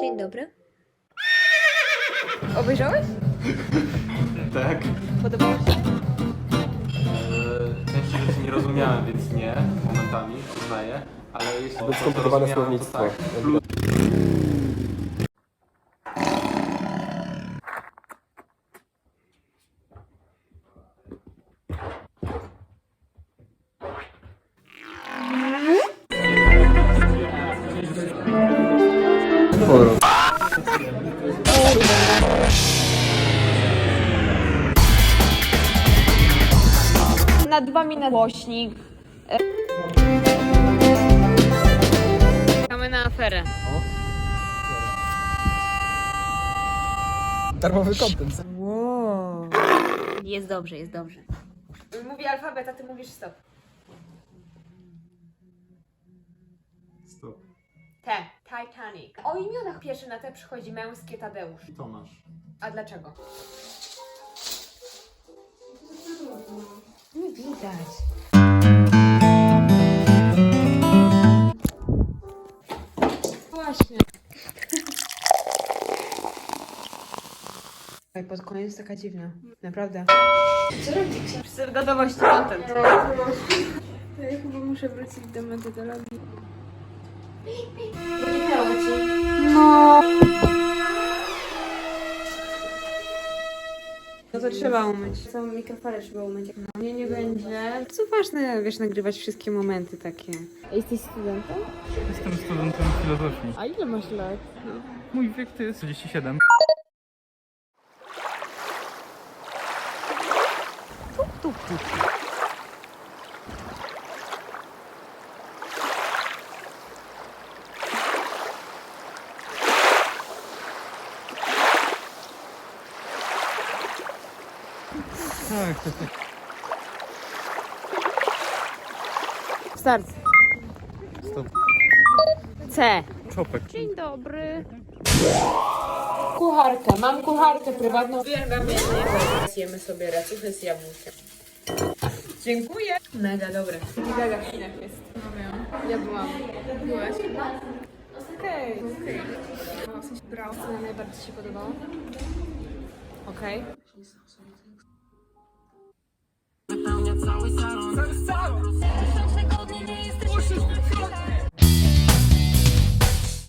Dzień dobry. Obejrzałeś? Tak. Podobało ci się? Eee, Części rzeczy nie rozumiałem, więc nie, momentami, uznaję, ale jeśli to skomplikowane rozumiałem, to słownictwo. tak. Plus Na dwa minuty głośnik. Czekamy na aferę. Darmowy content. Wow. Jest dobrze, jest dobrze. Mówi alfabet, a ty mówisz stop. Stop. T. Titanic. O imionach pierwszy na T przychodzi męskie Tadeusz. Tomasz. A dlaczego? Nie widać. Właśnie. Oj, pod koniec taka dziwna. Naprawdę. Co robicie? Przy gotowości content. Ja chyba muszę wrócić do metodologii. No. No to trzeba umyć. Całą mikrofalę trzeba umyć. Nie, nie będzie. Co ważne, wiesz, nagrywać wszystkie momenty takie. A jesteś studentem? Jestem studentem filozofii. A ile masz lat? Mój wiek to jest 37. Tak, tak, tak. Start. Stop. C. Czopek. Dzień dobry. Kucharkę. Mam kucharkę prywatną. Zjemy Zjemy sobie racuchy z jabłkiem. Dziękuję. Mega dobre. Gaga w Chinach jest. Ja byłam. Byłaś? Okej. Okej. No, w sensie brał. Co nam najbardziej się podobało? Okej. Tysiąc tygodni nie jesteś